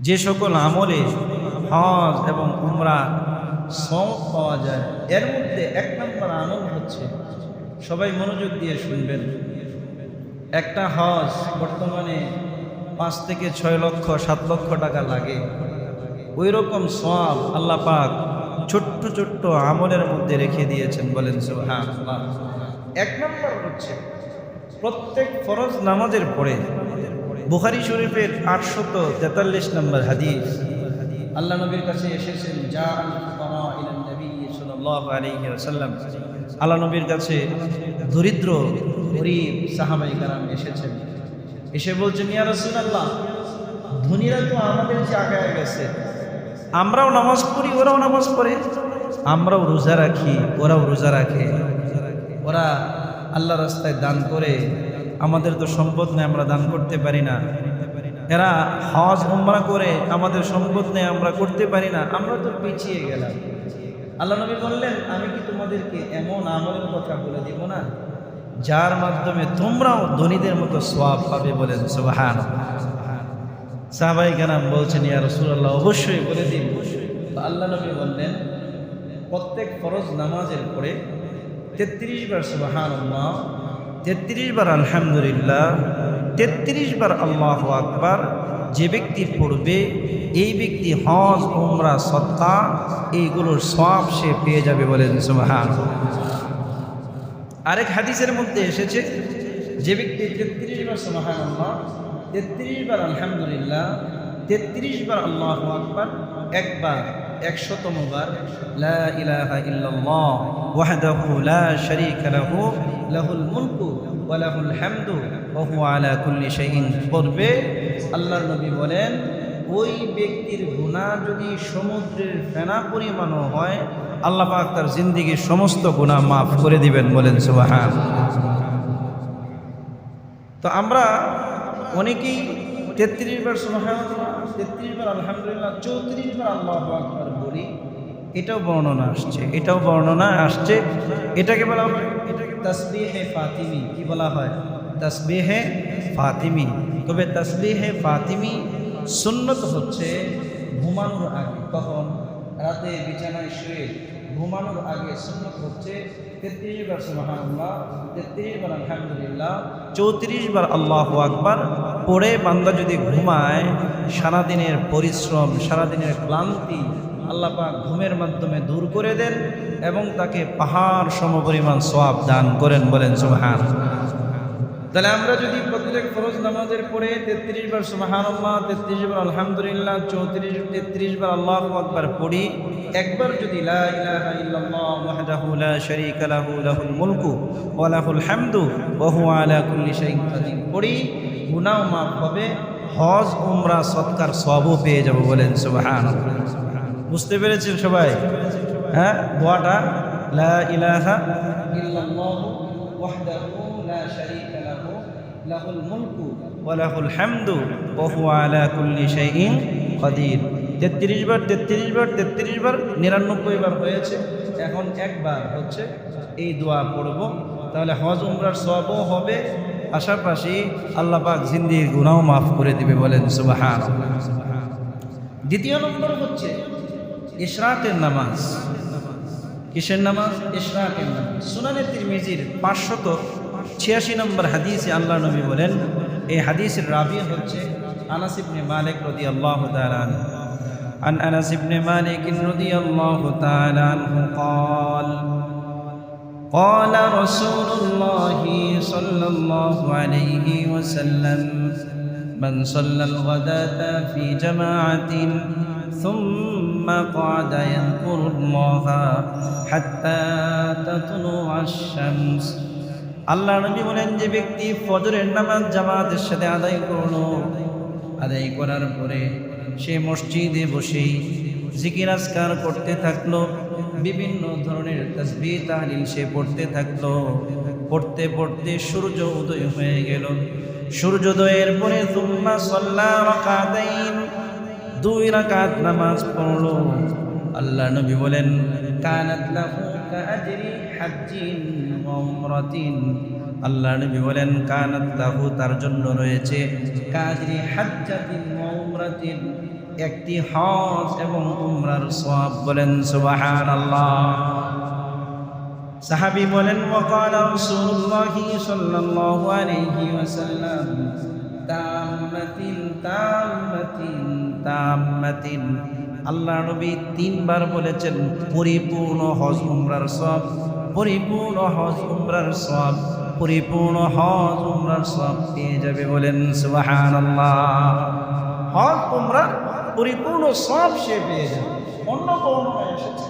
যে সকল আমলে হজ এবং উমরা সব পাওয়া যায়, এর মধ্যে এক নম্বর আমল হচ্ছে, সবাই মনোযোগ দিয়ে শুনবেন। একটা হজ বর্তমানে পাঁচ থেকে ছয় লক্ষ, সাত লক্ষ টাকা লাগে। ওই রকম সব আল্লাহ পাক ছোট্ট ছোট্ট আমলের মধ্যে রেখে দিয়েছেন বলেন হ্যাঁ এক নম্বর হচ্ছে, প্রত্যেক ফরজ নামাজের পরে বুখারি শরীফের আটশত তেতাল্লিশ নম্বর হাদিস। আল্লাহ নবীর কাছে এসেছেন, যা সাল্লাম আল্লাহ নবীর কাছে দরিদ্র, গরিব সাহাবাই কারাম এসেছেন। এসে বলছেন, ইয়া রাসূলুল্লাহ, ধনীরা তো আমাদের জায়গায় গেছে। আমরাও নামাজ পড়ি, ওরাও নামাজ পড়ে। আমরাও রোজা রাখি, ওরাও রোজা রাখে। ওরা আল্লাহ রাস্তায় দান করে আমাদের তো সম্পদ নেই, আমরা দান করতে পারি না। এরা হজ, উমরা করে আমাদের সম্পদ নেই, আমরা করতে পারি না। আমরা তো পিছিয়ে গেলাম। আল্লাহ নবী বললেন, আমি কি তোমাদেরকে এমন আমলের কথা বলে দিব না, যার মাধ্যমে তোমরাও ধনীদের মতো সোয়াব পাবে বলেন সোহান সাহাবাই কেনাম বলছেন, ইয়া রসুল্লাহ অবশ্যই বলে দিন। আল্লাহ নবী বললেন, প্রত্যেক ফরজ নামাজের পরে তেত্রিশ বার আল্লাহ তেত্রিশ বার আলহামদুলিল্লাহ, তেত্রিশ বার আল্লাহ আকবার, যে ব্যক্তি পড়বে, এই ব্যক্তি হজ, উমরা সত্তা এইগুলোর সব সে পেয়ে যাবে বলেন সুবাহান আরেক হাদিসের মধ্যে এসেছে, যে ব্যক্তি তেত্রিশ বার সুবাহান আল্লাহ তেত্রিশ বার আলহামদুলিল্লাহ, তেত্রিশ বার আল্লাহ আকবার, একবার একশতম বার, লা ইলাহা ইল্লাল্লাহ ওয়াহদাহু লা শারীকা লাহু, লাহুল মুলকু ওয়া লাহুল হামদু ওয়া হুয়া আলা কুল্লি শাইইন পড়বে। আল্লাহর নবী বলেন, ওই ব্যক্তির গুনাহ যদি সমুদ্রের ফেনা পরিমাণও হয়, আল্লাহ পাক তার জিন্দিগির সমস্ত গুনাহ মাফ করে দিবেন বলেন সুবহান তো আমরা অনেকেই তেত্রিশ বার তেত্রিশ বার আলহামদুলিল্লাহ, চৌত্রিশ বার আল্লাহ আকবার বলি, এটাও বর্ণনা আসছে, এটাও বর্ণনা আসছে। এটাকে বলা হয়, এটাকে তসবিহে ফাতিমি কি বলা হয়? তসবিহে ফাতিমি। তবে তসবিহে ফাতিমি সুন্নত হচ্ছে ঘুমানোর আগে। তখন রাতে বিছানায় শুয়ে ঘুমানোর আগে সুন্নত হচ্ছে তেত্রিশ বার সুবহানাল্লাহ, তেত্রিশ বার আলহামদুলিল্লাহ, চৌত্রিশ বার আল্লাহ আকবার পড়ে বান্দা যদি ঘুমায়, সারাদিনের পরিশ্রম, সারাদিনের ক্লান্তি আল্লাহ পাক ঘুমের মাধ্যমে দূর করে দেন এবং তাকে পাহাড় সমপরিমাণ সোয়াব দান করেন বলেন, সুবহান। তাহলে আমরা যদি প্রত্যেক ফরজ নামাজের পরে তেত্রিশ বার সুবাহান্লাহ তেত্রিশ বার আলহামদুলিল্লাহ, চৌত্রিশ, তেত্রিশ বার আল্লাহ আকবার পড়ি, একবার যদি পড়ি গুনাহ মাফ হবে, হজ, উমরা, সৎকার সবও পেয়ে যাব বলেন সুবহানাল্লাহ। বুঝতে পেরেছেন সবাই? হ্যাঁ দোয়াটা, লা ইলাহা লা লাহুল মুলকু ওয়া লাহুল হামদু, ওয়া আলা কুল্লি শাইইন কাদির 33 বার 33 বার 33 বার 99 বার হয়েছে, এখন একবার হচ্ছে এই দোয়া পড়ব। তাহলে হজ, উমরার সওয়াবও হবে পাশাপাশি আল্লাহ পাক জিন্দির গুনাহ মাফ করে দিবে বলেন সুবহান দ্বিতীয় নম্বর হচ্ছে ইশরাকের নামাজ কিসের নামাজ ইশরাকের নামাজ সুনানে তিরমিজির পাঁচশত ছিয়াশি নম্বর হাদিসে আল্লাহ নবী বলেন এই হাদিসের রাবি হচ্ছে আনাস ইবনে মালিক রাদিয়াল্লাহু তাআলা আনহু عن أنس بن مالك رضي الله تعالى عنه قال قال رسول الله صلى الله عليه وسلم من صلى الغداة في جماعة ثم قعد يذكر الله حتى تطلع الشمس আল্লাহ নবী বলেন যে ব্যক্তি ফজরের নামাজ জামাতের সাথে আদায় করলো আদায় করার পরে সে মসজিদে বসেই জিকির আজকার করতে থাকল, বিভিন্ন ধরনের তসবি তাহলিল সে পড়তে থাকল। পড়তে পড়তে সূর্য উদয় হয়ে গেল। সূর্যোদয়ের পরে তুম্মা সল্লা দুই রাকাত নামাজ পড়ল। আল্লাহ নবী বলেন, কানাত আল্লাহ নবী বলেন, কানাত তার জন্য রয়েছে কাজরি হাজ্জাতিন ওয়া একটি হজ এবং উমরার সওয়াব বলেন সুবহানাল্লাহ সাহাবী বলেন وقال رسول الله صلى الله عليه وسلم তাম্মাতিন তাম্মাতিন তাম্মাতিন আল্লাহ নবী তিনবার বলেছেন পরিপূর্ণ হজ উমরার সব পরিপূর্ণ হজ উমরার সব পরিপূর্ণ হজ উমরার সব পেয়ে যাবে বলেন সুবহানাল্লাহ হজ উমরার পরিপূর্ণ সব সে পেয়ে যাবে। অন্য বর্ণনায় এসেছে?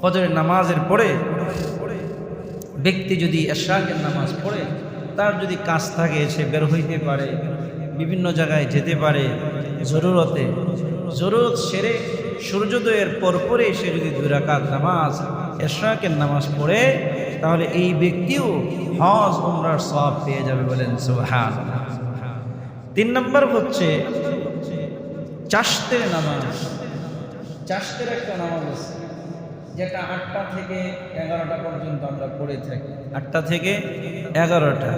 ফজরের নামাজের পরে ব্যক্তি যদি এশাকের নামাজ পড়ে, তার যদি কাজ থাকে, সে বের হইতে পারে, বিভিন্ন জায়গায় যেতে পারে, জরুরতে। জরুরত সেরে সূর্যোদয়ের পর পরপরে সে যদি দুই রাকাত নামাজ এশরাকের নামাজ পড়ে, তাহলে এই ব্যক্তিও হজ, উমরার সব পেয়ে যাবে বলেন সুবহান তিন নম্বর হচ্ছে চাষতের নামাজ চাষতের একটা নামাজ আছে যেটা আটটা থেকে এগারোটা পর্যন্ত আমরা পড়ে থাকি। আটটা থেকে এগারোটা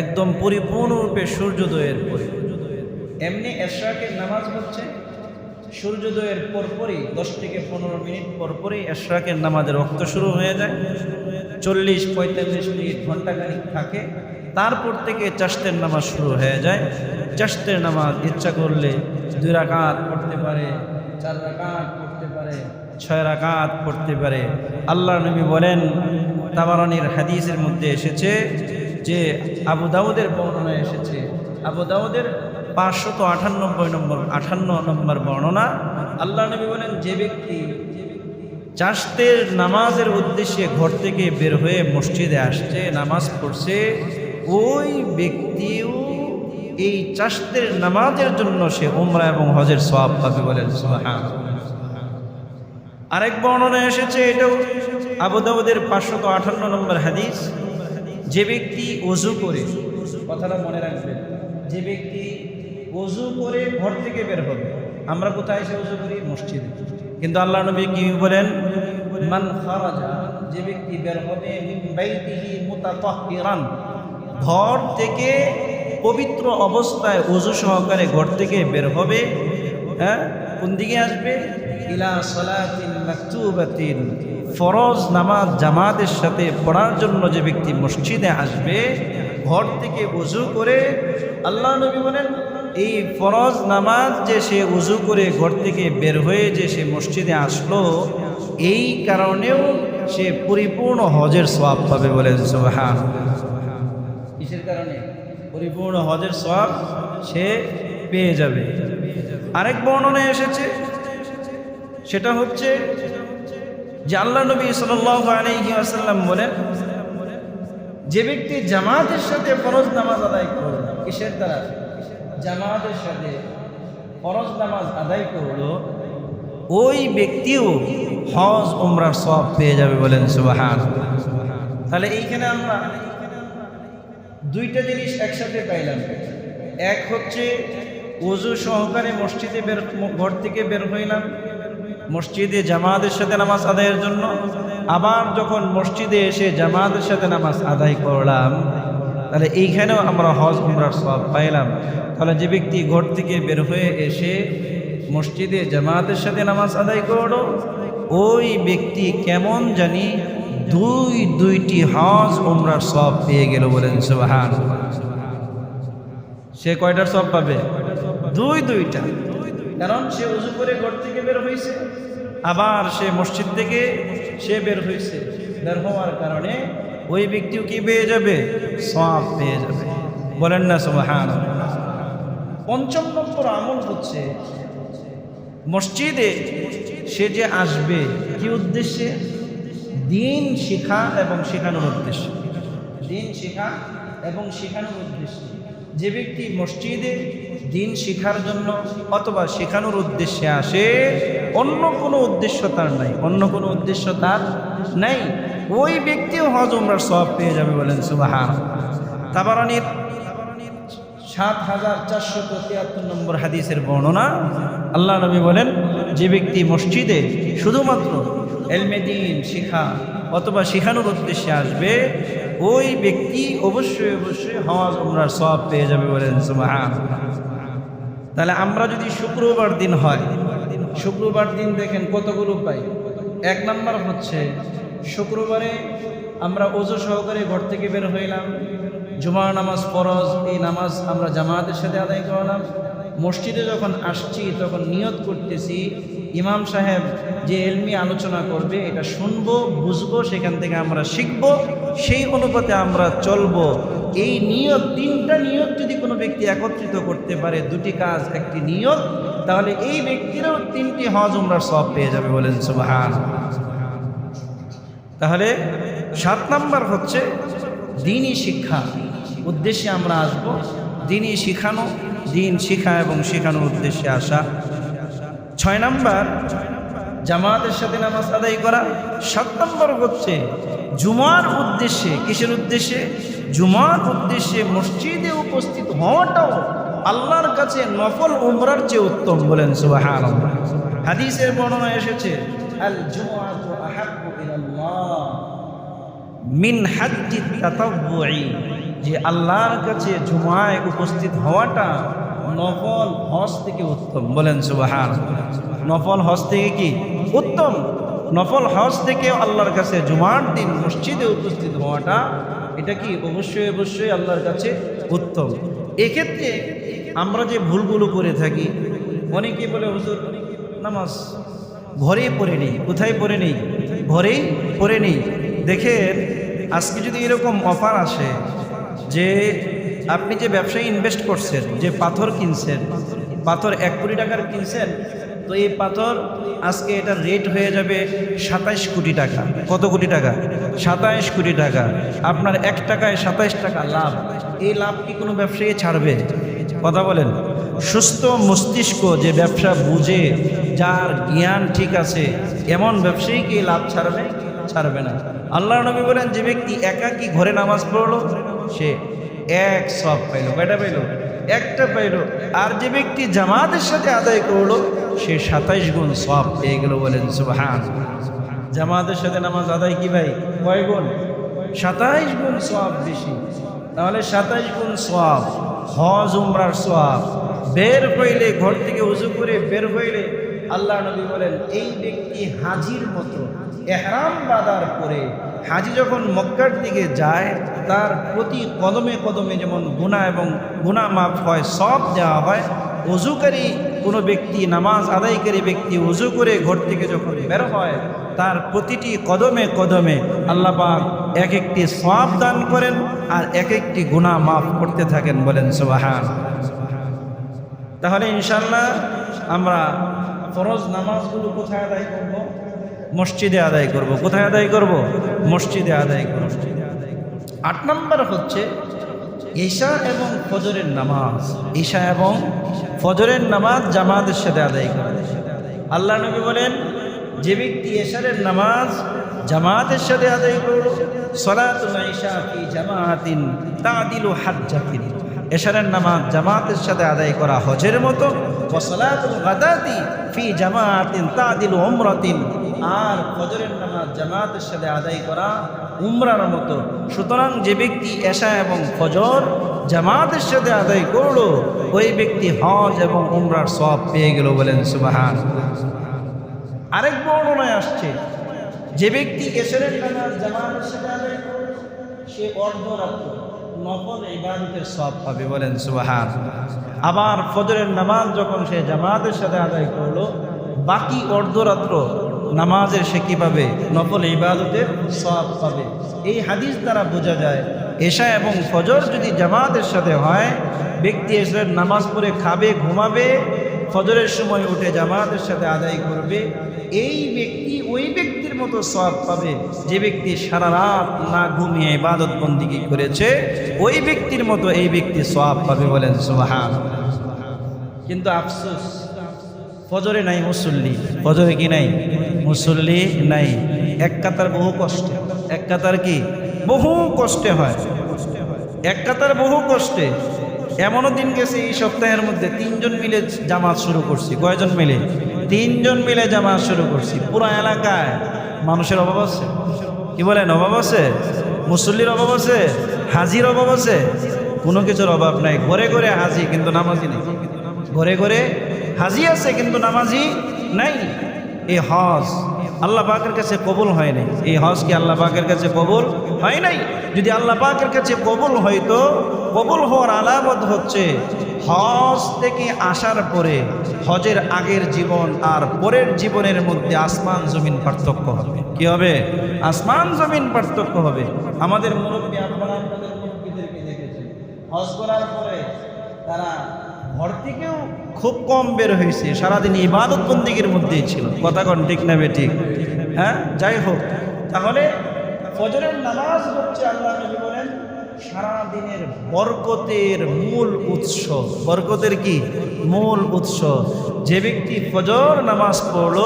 একদম পরিপূর্ণরূপে সূর্যোদয়ের পরে। এমনি এশরাকের নামাজ হচ্ছে সূর্যোদয়ের পরপরই দশ থেকে পনেরো মিনিট পরপরই এশরাকের নামাজের রক্ত শুরু হয়ে যায়। চল্লিশ পঁয়তাল্লিশ মিনিট ঘন্টাখানিক থাকে তারপর থেকে চাষতের নামাজ শুরু হয়ে যায়। চাষতের নামাজ ইচ্ছা করলে দুই রাকাত পড়তে পারে, চার রাকাত পড়তে পারে, ছয় রাকাত পড়তে পারে। আল্লাহ নবী বলেন, তাবারানির হাদিসের মধ্যে এসেছে যে আবু দাউদের বর্ণনায় এসেছে। আবু দাউদের পাঁচশত আটানব্বই নম্বর আঠান্ন নম্বর বর্ণনা। আল্লাহ নবী বলেন, যে ব্যক্তি চাষতের নামাজের উদ্দেশ্যে ঘর থেকে বের হয়ে মসজিদে আসছে, নামাজ পড়ছে, ওই ব্যক্তিও এই চাষদের নামাজের জন্য সে উমরা এবং হজের সব পাবে বলেন, সুবহান। আরেক বর্ণনা এসেছে, এটাও আবুদাউদের পাঁচশত আঠান্ন নম্বর হাদিস। যে ব্যক্তি অজু করে, কথাটা মনে রাখবেন, যে ব্যক্তি অজু করে ঘর থেকে বের হবে, আমরা কোথায় এসে অজু করি? মসজিদে। কিন্তু আল্লাহ নবী কি বলেন? মান খারাজা, যে ব্যক্তি বের হবে ঘর থেকে পবিত্র অবস্থায় অজু সহকারে ঘর থেকে বের হবে হ্যাঁ? কোন দিকে আসবে? ইলা ফরজ নামাজ জামাতের সাথে পড়ার জন্য যে ব্যক্তি মসজিদে আসবে, ঘর থেকে উজু করে, আল্লাহ নবী বলেন, এই ফরজ নামাজ যে সে উজু করে ঘর থেকে বের হয়ে যে সে মসজিদে আসলো, এই কারণেও সে পরিপূর্ণ হজের সওয়াব পাবে বলে সুবহান পরিপূর্ণ হজের সব সে পেয়ে যাবে। আরেক বর্ণনায় এসেছে, সেটা হচ্ছে যে আল্লাহ নবী সাল্লাম বলেন, যে ব্যক্তি জামাতের সাথে ফরজ নামাজ আদায় করল, কিসের দ্বারা? জামাতের সাথে ফরজ নামাজ আদায় করল, ওই ব্যক্তিও হজ, উমরার সব পেয়ে যাবে বলেন সুবাহান তাহলে এইখানে আমরা দুইটা জিনিস একসাথে পাইলাম। এক হচ্ছে ওজু সহকারে মসজিদে বের ঘর থেকে বের হইলাম, মসজিদে জামাতের সাথে নামাজ আদায়ের জন্য। আবার যখন মসজিদে এসে জামাতের সাথে নামাজ আদায় করলাম, তাহলে এইখানেও আমরা হজ, উমরার সব পাইলাম। তাহলে যে ব্যক্তি ঘর থেকে বের হয়ে এসে মসজিদে জামাতের সাথে নামাজ আদায় করল, ওই ব্যক্তি কেমন জানি দুই, দুইটি হজ উমরার সব পেয়ে গেল বলেন সুবাহান সে কয়টার সব পাবে? দুই, দুইটা। কারণ সে উজু করে ঘর থেকে বের হয়েছে আবার সে মসজিদ থেকে সে বের হয়েছে বের হওয়ার কারণে ওই ব্যক্তিও কি পেয়ে যাবে? সব পেয়ে যাবে। বলেন না সুবাহান পঞ্চম নম্বর আমল হচ্ছে মসজিদে সে যে আসবে কি উদ্দেশ্যে? দিন, শিখা এবং শেখানোর উদ্দেশ্যে। দিন, শিখা এবং শেখানোর উদ্দেশ্য। যে ব্যক্তি মসজিদে দিন শিখার জন্য অথবা শেখানোর উদ্দেশ্যে আসে, অন্য কোনো উদ্দেশ্য তার নাই। অন্য কোনো উদ্দেশ্য তার নাই। ওই ব্যক্তিও হজ, উমরার সব পেয়ে যাবে বলেন, সুবাহান। তাবারানির সাত হাজার চারশত তিয়াত্তর নম্বর হাদিসের বর্ণনা। আল্লাহ নবী বলেন, যে ব্যক্তি মসজিদে শুধুমাত্র এলমেদিন শিখা অথবা শিখানোর উদ্দেশ্যে আসবে, ওই ব্যক্তি অবশ্যই অবশ্যই হওয়াজ, উমরার সব পেয়ে যাবে বলেন তাহলে আমরা যদি শুক্রবার দিন হয়, শুক্রবার দিন দেখেন কতগুলো পাই এক নাম্বার হচ্ছে, শুক্রবারে আমরা ওজো সহকারে ঘর থেকে বের হইলাম, জুমার নামাজ ফরজ, এই নামাজ আমরা জামাতের সাথে আদায় করলাম। মসজিদে যখন আসছি, তখন নিয়ত করতেছি, ইমাম সাহেব যে এলমি আলোচনা করবে, এটা শুনব, বুঝব, সেখান থেকে আমরা শিখব, সেই অনুপাতে আমরা চলবো। এই নিয়ত, তিনটা নিয়ত যদি কোনো ব্যক্তি একত্রিত করতে পারে, দুটি কাজ, একটি নিয়ত, তাহলে এই ব্যক্তিরও তিনটি হজ উমরার সব পেয়ে যাবে বলেন সুবাহান। তাহলে সাত নাম্বার হচ্ছে দিনই শিক্ষা। উদ্দেশ্যে আমরা আসব, দিনই শিখানো, দিন শিখা এবং শেখানোর উদ্দেশ্যে আসা। ছয় নাম্বার জামাতের সাথে নামাজ আদায় করা সাত নম্বর হচ্ছে জুমার উদ্দেশ্যে, কিসের উদ্দেশ্যে? জুমার উদ্দেশ্যে মসজিদে উপস্থিত হওয়াটাও আল্লাহর কাছে নফল উমরার চেয়ে উত্তম বলেন সুবাহান হাদিসের বর্ণনা এসেছে, আল মিন হাজ্জি তাতাব্বুই যে আল্লাহর কাছে জুমায় উপস্থিত হওয়াটা নফল হজ থেকে উত্তম বলেন সুবাহান নফল হজ থেকে কি? উত্তম নফল হজ থেকে আল্লাহর কাছে জুমার দিন মসজিদে উপস্থিত হওয়াটা, এটা কি অবশ্যই অবশ্যই আল্লাহর কাছে উত্তম। এক্ষেত্রে আমরা যে ভুলগুলো করে থাকি, অনেকে বলে, হুজুর, নামাজ ঘরে পড়ে নেই, কোথায় পড়ে নেই? ঘরেই পড়ে নেই। দেখেন, আজকে যদি এরকম অফার আসে যে আপনি যে ব্যবসায় ইনভেস্ট করছেন, যে পাথর কিনছেন, পাথর এক কোটি টাকার কিনছেন তো এই পাথর আজকে এটা রেট হয়ে যাবে সাতাইশ কোটি টাকা। কত কোটি টাকা? সাতাইশ কোটি টাকা। আপনার এক টাকায় সাতাইশ টাকা লাভ। এই লাভ কি কোনো ব্যবসায়ী ছাড়বে? কথা বলেন। সুস্থ মস্তিষ্ক যে ব্যবসা বুঝে, যার জ্ঞান ঠিক আছে, এমন ব্যবসায়ী কি লাভ ছাড়বে? ছাড়বে না। আল্লাহ নবী বলেন, যে ব্যক্তি একাকি ঘরে নামাজ পড়ল? সে এক সব পাইল। কয়টা পাইল? একটা পাইল। আর যে ব্যক্তি জামাতের সাথে আদায় করল, সে সাতাইশ গুণ সব পেয়ে গেল বলেন, সুবাহান। জামাতের সাথে নামাজ আদায় কি ভাই? কয় গুণ? সাতাইশ গুণ সব বেশি। তাহলে সাতাইশ গুণ সব হজ, উমরার সব বের হইলে, ঘর থেকে উজু করে বের হইলে আল্লাহ নবী বলেন, এই ব্যক্তি হাজির মতো এহরাম বাদার করে হাজি যখন মক্কার দিকে যায়, তার প্রতি কদমে কদমে যেমন গুণা এবং গুণা মাফ হয় সব দেওয়া হয় অজুকারী কোনো ব্যক্তি, নামাজ আদায়কারী ব্যক্তি উজু করে ঘর থেকে যখন বের হয়, তার প্রতিটি কদমে কদমে আল্লাহ পাক এক একটি সব দান করেন আর এক একটি গুণা মাফ করতে থাকেন বলেন সুবাহান। তাহলে ইনশাল্লাহ আমরা ফরজ নামাজগুলো কোথায় আদায় করব? মসজিদে আদায় করব। কোথায় আদায় করব? মসজিদে আদায় করব। আট নম্বর হচ্ছে ঈশা এবং ফজরের নামাজ। ঈশা এবং ফজরের নামাজ জামাতের সাথে আদায় করে। আল্লাহ নবী বলেন, যে ব্যক্তি এশারের নামাজ জামাতের সাথে আদায় করল সলাতুল ঈশা ফি জামাতিন তাদিলু এশারের নামাজ জামাতের সাথে আদায় করা হজের মতো। ফি উমরাতিন। আর আদায় করা উমরার মতো। সুতরাং যে ব্যক্তি এশা এবং ফজর জামাতের সাথে আদায় করল, ওই ব্যক্তি হজ এবং উমরার সব পেয়ে গেল বলেন সুবাহান। আরেক বর্ণনায় আসছে, যে ব্যক্তি এশারের নামাজ জামাতের সাথে আদায় করল, সে অর্ধরাত্র। নফল ইবাদতের সব পাবে বলেন সুবাহান। আবার ফজরের নামাজ যখন সে জামাতের সাথে আদায় করল, বাকি অর্ধরাত্র নামাজের সে কী পাবে? নফল ইবাদতের সব পাবে। এই হাদিস দ্বারা বোঝা যায়, এশা এবং ফজর যদি জামাতের সাথে হয়, ব্যক্তি এসের নামাজ পড়ে খাবে, ঘুমাবে, ফজরের সময় উঠে জামাতের সাথে আদায় করবে, এই ব্যক্তি ওই ব্যক্তির মতো সব পাবে। যে ব্যক্তি সারা রাত না ঘুমিয়ে ইবাদত বন্দিগি করেছে, ওই ব্যক্তির মতো এই ব্যক্তি সব পাবে বলেন সুবাহান। কিন্তু আফসোস, ফজরে নাই মুসল্লি। ফজরে কি নাই? মুসল্লি নাই। এক কাতার বহু কষ্টে। এক কাতার কি? বহু কষ্টে হয়। এক কাতার বহু কষ্টে। এমনও দিন গেছে এই সপ্তাহের মধ্যে তিনজন মিলে জামাত শুরু করছি। কয়জন মিলে? তিনজন মিলে জামাত শুরু করছি। পুরো এলাকায় মানুষের অভাব আছে? কি বলেন, অভাব আছে? মুসল্লির অভাব আছে? হাজির অভাব আছে? কোনো কিছুর অভাব নাই। ঘরে ঘরে হাজি, কিন্তু নামাজি নেই। ঘরে ঘরে হাজি আছে, কিন্তু নামাজি নাই। এই হজ আল্লাহ পাকের কাছে কবুল হয় নাই। এই হজ কি আল্লাহ পাকের কাছে কবুল হয় নাই? যদি আল্লাহ পাকের কাছে কবুল হয়তো, কবুল হওয়ার আলামত হচ্ছে হজ থেকে আসার পরে হজের আগের জীবন আর পরের জীবনের মধ্যে আসমান জমিন পার্থক্য হবে। কি হবে? আসমান জমিন পার্থক্য হবে। আমাদের মুরব্বী আপনারা হজ করার পরে তারা ঘর থেকেও খুব কম বের হয়েছে, সারাদিন ইবাদত বন্দিগির মধ্যেই ছিল। কথা কন, ঠিক না ঠিক? হ্যাঁ? যাই হোক, তাহলে ফজরের নামাজ হচ্ছে আল্লাহ নবী বলেন, সারাদিনের বরকতের মূল উৎস। বরকতের কি? মূল উৎস। যে ব্যক্তি ফজর নামাজ পড়ল,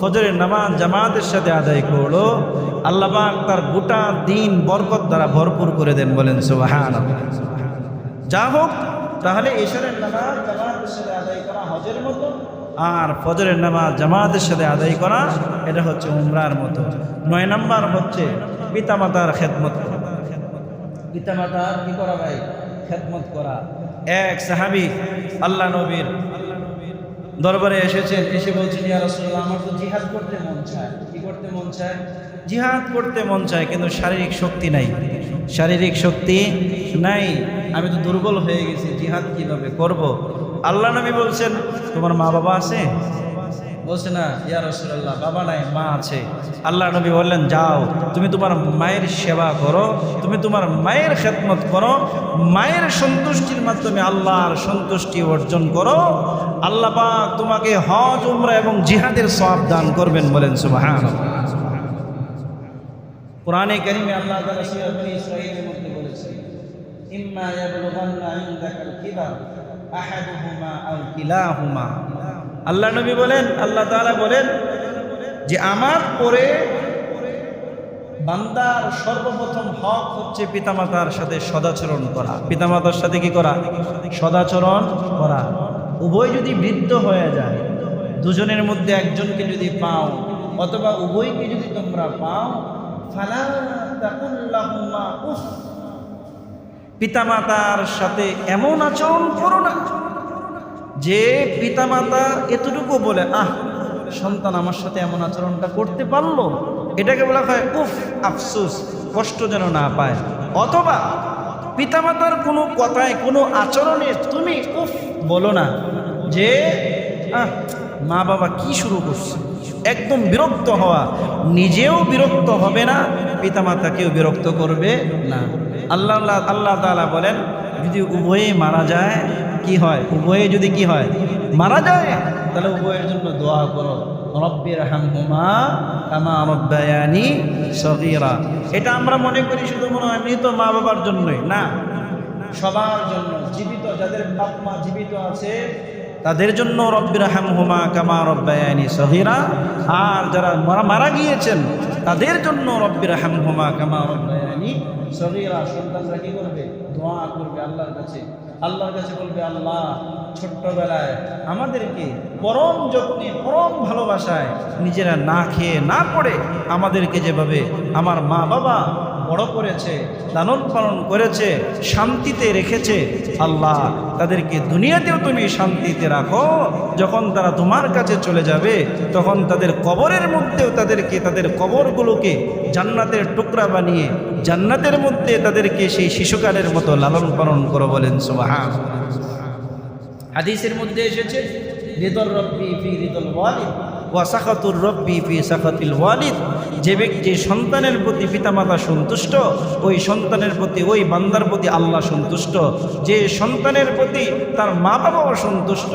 ফজরের নামাজ জামাতের সাথে আদায় করল আল্লাহবাক তার গোটা দিন বরকত দ্বারা ভরপুর করে দেন বলেন সুবাহান যা হোক তাহলে এশরের নামাজ জামাতের সাথে আদায় করা হজের মতো, আর ফজরের নামাজ জামাতের সাথে আদায় করা, এটা হচ্ছে উমরার মতো। নয় নাম্বার হচ্ছে পিতামাতার খেদমত পিতামাতার কি করা ভাই? খেদমত করা। এক সাহাবি আল্লাহ নবীর দরবারে এসেছেন, এসে বলছেন, ইয়া রাসূলুল্লাহ, আমার তো জিহাদ করতে মন চায়। কি করতে মন চায়? জিহাদ করতে মন চায়, কিন্তু শারীরিক শক্তি নাই। শারীরিক শক্তি নাই। আমি তো দুর্বল হয়ে গেছি, জিহাদ কীভাবে করব? আল্লাহ নবী বলছেন, তোমার মা বাবা আছে? বলছে, না, ইয়া রসুল্লাহ বাবা নাই, মা আছে। আল্লাহ নবী বললেন, যাও, তুমি তোমার মায়ের সেবা করো, তুমি তোমার মায়ের খেদমত করো, মায়ের সন্তুষ্টির মাধ্যমে আল্লাহর সন্তুষ্টি অর্জন করো আল্লাহ পাক তোমাকে হজ, উমরা এবং জিহাদের সব দান করবেন বলেন সুবাহান কোরআনে কারিমে আল্লাহ তাআলা সূরা ইসরাঈলের মধ্যে বলেছে, ইম্মা ইয়াবলুগান্না ইনদাকাল আহাদুহুমা আও কিলাহুমা। আল্লাহ নবী বলেন, আল্লাহ তাআলা বলেন যে আমার পরে বান্দার সর্বপ্রথম হক হচ্ছে পিতামাতার সাথে সদাচরণ করা। পিতামাতার সাথে কি করা? সদাচরণ করা। উভয় যদি বৃদ্ধ হয়ে যায়, দুজনের মধ্যে একজনকে যদি পাও, অথবা উভয়কে যদি তোমরা পাও পিতামাতার সাথে এমন আচরণ করো না, যে পিতামাতা এতটুকু বলে, আহ, সন্তান আমার সাথে এমন আচরণটা করতে পারল। এটাকে বলা হয় উফ, আফসুস, কষ্ট যেন না পায়। অথবা পিতামাতার কোনো কথায়, কোনো আচরণে তুমি উফ বলো না যে, আহ, মা বাবা কি শুরু করছে? একদম বিরক্ত হওয়া। নিজেও বিরক্ত হবে না, পিতামাতাকেও বিরক্ত করবে না। আল্লাহ আল্লাহ তাআলা বলেন, যদি উভয়ে মারা যায়, কি হয়? উভয়ে যদি কি হয়? মারা যায়? তাহলে উভয়ের জন্য দোয়া করো। রব্বির হামহুমা কামা রব্বায়ানি সগীরা। এটা আমরা মনে করি শুধু মনে হয় মৃত মা বাবার জন্যই। না সবার জন্য জীবিত, যাদের বাপ মা জীবিত আছে, তাদের জন্য রব্বির হামহুমা কামা রব্বায়ানি সগীরা। আর যারা মারা মারা গিয়েছেন, তাদের জন্য রব্বির হামহুমা কামা রব্বায়ানি সগীরা। সন্তানরা কি করবে? দোয়া করবে আল্লাহর কাছে। আল্লাহর কাছে বলবে, আল্লাহ, ছোট্টবেলায় আমাদেরকে পরম যত্নে, পরম ভালোবাসায় নিজেরা না খেয়ে, না পড়ে আমাদেরকে যেভাবে আমার মা বাবা বড় করেছে লালন পালন করেছে, শান্তিতে রেখেছে। আল্লাহ তাদেরকে দুনিয়াতেও তুমি শান্তিতে রাখো। যখন তারা তোমার কাছে চলে যাবে, তখন তাদের কবরের মধ্যেও তাদেরকে, তাদের কবরগুলোকে জান্নাতের টুকরা বানিয়ে, জান্নাতের মধ্যে তাদেরকে সেই শিশুকালের মতো লালন পালন করো বলেন সুবাহান। হাদিসের মধ্যে এসেছে হৃদল রব্বি ফি হৃদল ওয়ালিদ। ওয়া সাখাতুর রব্বি ফি সাখাতিল ওয়ালিদ। যে ব্যক্তি সন্তানের প্রতি পিতামাতা সন্তুষ্ট, ওই সন্তানের প্রতি, ওই বান্দার প্রতি আল্লাহ সন্তুষ্ট। যে সন্তানের প্রতি তার মা বাবা অসন্তুষ্ট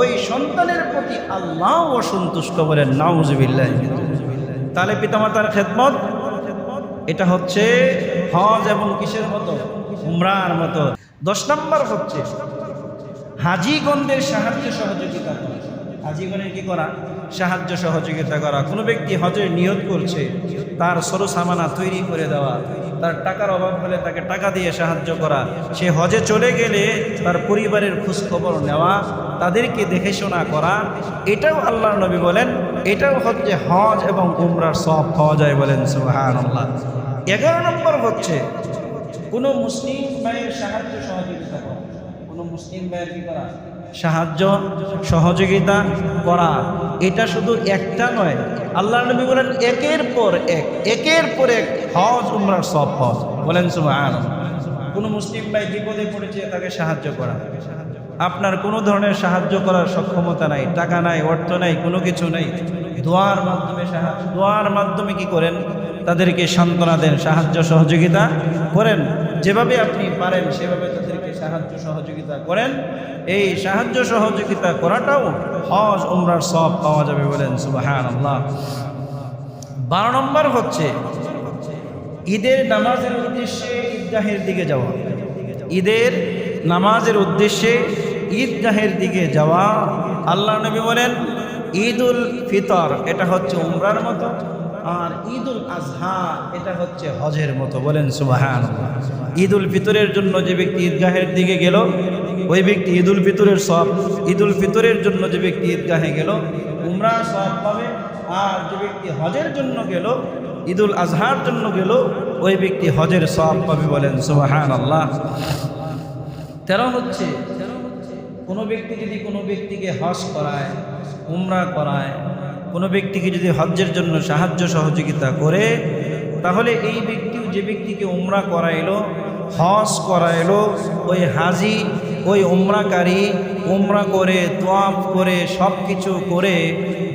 ওই সন্তানের প্রতি আল্লাহ অসন্তুষ্ট বলেন, নাউজুবিল্লাহ। তাহলে পিতামাতার খেদমত, এটা হচ্ছে হজ এবং কিসের মতো? উমরার মতো। দশ নম্বর হচ্ছে, হাজিগণদের সাহায্য সহযোগিতা হাজিগণের কি করা? সাহায্য সহযোগিতা করা। কোনো ব্যক্তি হজের নিয়ত করছে, তার সরু সামানা তৈরি করে দেওয়া, তার টাকার অভাব হলে তাকে টাকা দিয়ে সাহায্য করা। সে হজে চলে গেলে তার পরিবারের খোঁজখবর নেওয়া, তাদেরকে দেখে শোনা করা, এটাও আল্লাহ নবী বলেন, এটাও হচ্ছে হজ এবং উমরার সব পাওয়া যায় বলেন সুহান আল্লাহ এগারো নম্বর হচ্ছে, কোনো মুসলিম ভাইয়ের সাহায্য সহযোগিতা করা। কোনো মুসলিম ভাইয়ের কি করা? সাহায্য, সহযোগিতা করা। এটা শুধু একটা নয় আল্লাহ নবী বলেন, একের পর এক, একের পর এক হজ, উমরার সব হজ। বলেন সুবহান কোনো মুসলিম ভাই বিপদে পড়েছে, তাকে সাহায্য করা। আপনার কোনো ধরনের সাহায্য করার সক্ষমতা নাই, টাকা নাই, অর্থ নাই, কোনো কিছু নাই। দোয়ার মাধ্যমে সাহায্য দোয়ার মাধ্যমে কি করেন? তাদেরকে সান্ত্বনা দেন, সাহায্য, সহযোগিতা করেন। যেভাবে আপনি পারেন, সেভাবে তাদেরকে সাহায্য সহযোগিতা করেন। এই সাহায্য সহযোগিতা করাটাও হজ, উমরার সব পাওয়া যাবে বলেন সুবাহান আল্লাহ বারো নম্বর হচ্ছে, ঈদের নামাজের উদ্দেশ্যে ঈদগাহের দিকে যাওয়া। ঈদের নামাজের উদ্দেশ্যে ঈদগাহের দিকে যাওয়া। আল্লাহ নবী বলেন ঈদ উল ফিতর, এটা হচ্ছে উমরার মতো। আর ঈদ উল আজহা, এটা হচ্ছে হজের মতো, বলেন সুবাহান ঈদ উল ফিতরের জন্য যে ব্যক্তি ঈদগাহের দিকে গেল, ওই ব্যক্তি ঈদ উল ফিতরের সব ঈদ উল ফিতরের জন্য যে ব্যক্তি ঈদগাহে গেল, উমরা সব পাবে। আর যে ব্যক্তি হজের জন্য গেল, ঈদুল আজহার জন্য গেল, ওই ব্যক্তি হজের সব পাবে, বলেন সুবাহান আল্লাহ তেরো হচ্ছে, কোনো ব্যক্তি যদি কোনো ব্যক্তিকে হজ করায়, উমরা করায় কোনো ব্যক্তিকে যদি হজ্জের জন্য সাহায্য সহযোগিতা করে, তাহলে এই ব্যক্তিও যে ব্যক্তিকে উমরা করাইলো, হজ করাইলো, ওই হাজি, ওই উমরাকারী উমরা করে, তোয়াফ করে সব কিছু করে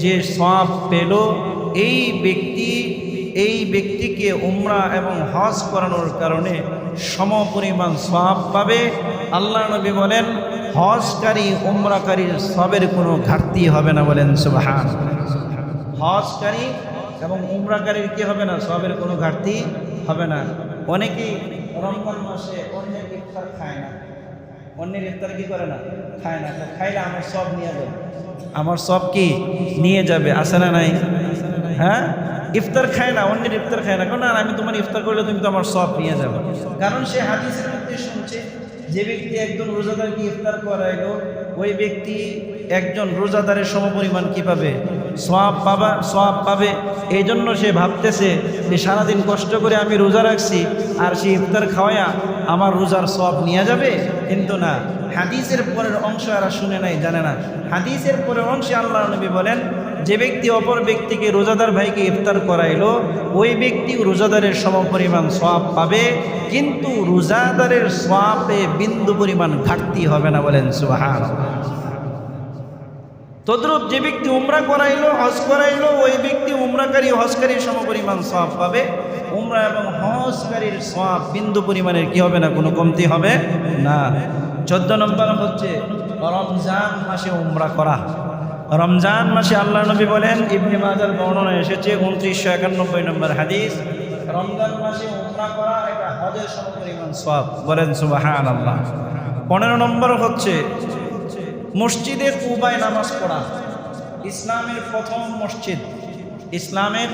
যে সব পেল, এই ব্যক্তি, এই ব্যক্তিকে উমরা এবং হজ করানোর কারণে সমপরিমাণ সব পাবে। আল্লাহ নবী বলেন, হজকারী, উমরাকারীর সবের কোনো ঘাটতি হবে না বলেন সুবাহান। হজকারী এবং উমরাকারীর কি হবে না? সবের কোনো ঘাটতি হবে না। অনেকেই রমজান মাসে অন্যের ইফতার খায় না। অন্যের ইফতার কি করে না? খায় না। খাইলে আমার সব নিয়ে যাবে। আমার সব কি নিয়ে যাবে? আসে না নাই? হ্যাঁ? ইফতার খায় না, অন্যের ইফতার খায় না। কারণ আমি তোমার ইফতার করলে তুমি তো আমার সব নিয়ে যাবে। কারণ সে হাদিসের মধ্যে শুনছে, যে ব্যক্তি একজন রোজাদারকে ইফতার করাইলো, ওই ব্যক্তি একজন রোজাদারের সমপরিমাণ কি পাবে? সোয়াব পাবা সোয়াব পাবে। এই জন্য সে ভাবতেছে যে সারাদিন কষ্ট করে আমি রোজা রাখছি আর সে ইফতার খাওয়ায়া আমার রোজার সব নিয়ে যাবে? কিন্তু না। হাদিসের পরের অংশ এরা শুনে নাই, জানে না। হাদিসের পরের অংশে আল্লাহ নবী বলেন, যে ব্যক্তি অপর ব্যক্তিকে রোজাদার ভাইকে ইফতার করাইলো, ওই ব্যক্তি রোজাদারের সমপরিমাণ সোয়াব পাবে, কিন্তু রোজাদারের সোয়াবে বিন্দু পরিমাণ ঘাটতি হবে না বলেন সুহান তদ্রুপ যে ব্যক্তি উমরা করাইলো, হজ করাইলো, ওই ব্যক্তি উমরাকারী হজকারীর সমপরিমাণ সব পাবে। উমরা এবং হজকারীর সব বিন্দু পরিমাণের কি হবে না, কোনো কমতি হবে না। চোদ্দ নম্বর হচ্ছে রমজান মাসে উমরা করা। রমজান মাসে আল্লাহ নবী বলেন, ইবনে মাজার বর্ণনা এসেছে উনত্রিশশো একানব্বই নম্বর হাদিস, রমজান মাসে উমরা করা একটা হজের সমপরিমাণ সব বলেন সুবাহান আল্লাহ পনেরো নম্বর হচ্ছে মসজিদে কুবায় নামাজ পড়া। ইসলামের প্রথম মসজিদ। ইসলামের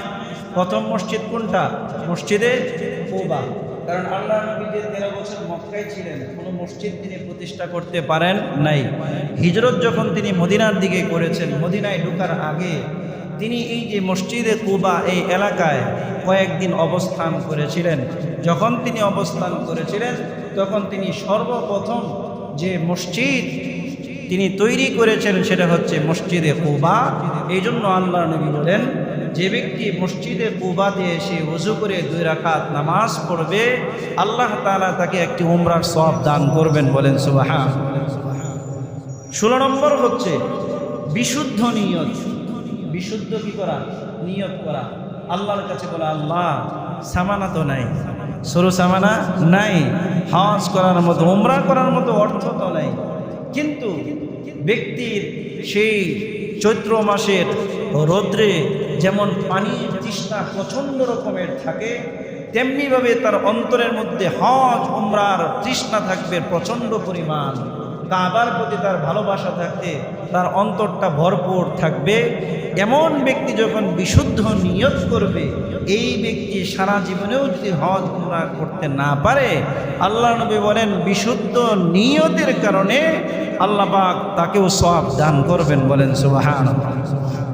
প্রথম মসজিদ কোনটা? মসজিদে কুবা। কারণ আল্লাহ নবী তেরো বছর মক্কায় ছিলেন, কোনো মসজিদ তিনি প্রতিষ্ঠা করতে পারেন নাই। হিজরত যখন তিনি মদিনার দিকে করেছেন, মদিনায় ঢুকার আগে তিনি এই যে মসজিদে কুবা এই এলাকায় কয়েকদিন অবস্থান করেছিলেন। যখন তিনি অবস্থান করেছিলেন, তখন তিনি সর্বপ্রথম যে মসজিদ তিনি তৈরি করেছেন সেটা হচ্ছে মসজিদে কুবা। এই জন্য আল্লাহ নবী বলেন, যে ব্যক্তি মসজিদে কুবাতে এসে উজু করে দুই রাখাত নামাজ পড়বে, আল্লাহ তাআলা তাকে একটি উমরার সব দান করবেন বলেন সুবাহা ষোলো নম্বর হচ্ছে বিশুদ্ধ নিয়ত। বিশুদ্ধ কি করা? নিয়ত করা। আল্লাহর কাছে বলা, আল্লাহ, সামানা তো নাই। সরু সামানা নাই। হজ করার মতো, উমরা করার মতো অর্থ তো নাই। কিন্তু ব্যক্তির সেই চৈত্র মাসের রৌদ্রে যেমন পানির তৃষ্ণা প্রচণ্ড রকমের থাকে, তেমনিভাবে তার অন্তরের মধ্যে হজ, উমরার তৃষ্ণা থাকবে প্রচণ্ড পরিমাণ। কাবার প্রতি তার ভালোবাসা থাকতে তার অন্তরটা ভরপুর থাকবে। এমন ব্যক্তি যখন বিশুদ্ধ নিয়ত করবে, এই ব্যক্তি সারা জীবনেও যদি হজ উমরা করতে না পারে, আল্লাহ নবী বলেন, বিশুদ্ধ নিয়তের কারণে আল্লাহ তাকেও সব দান করবেন বলেন সুবাহান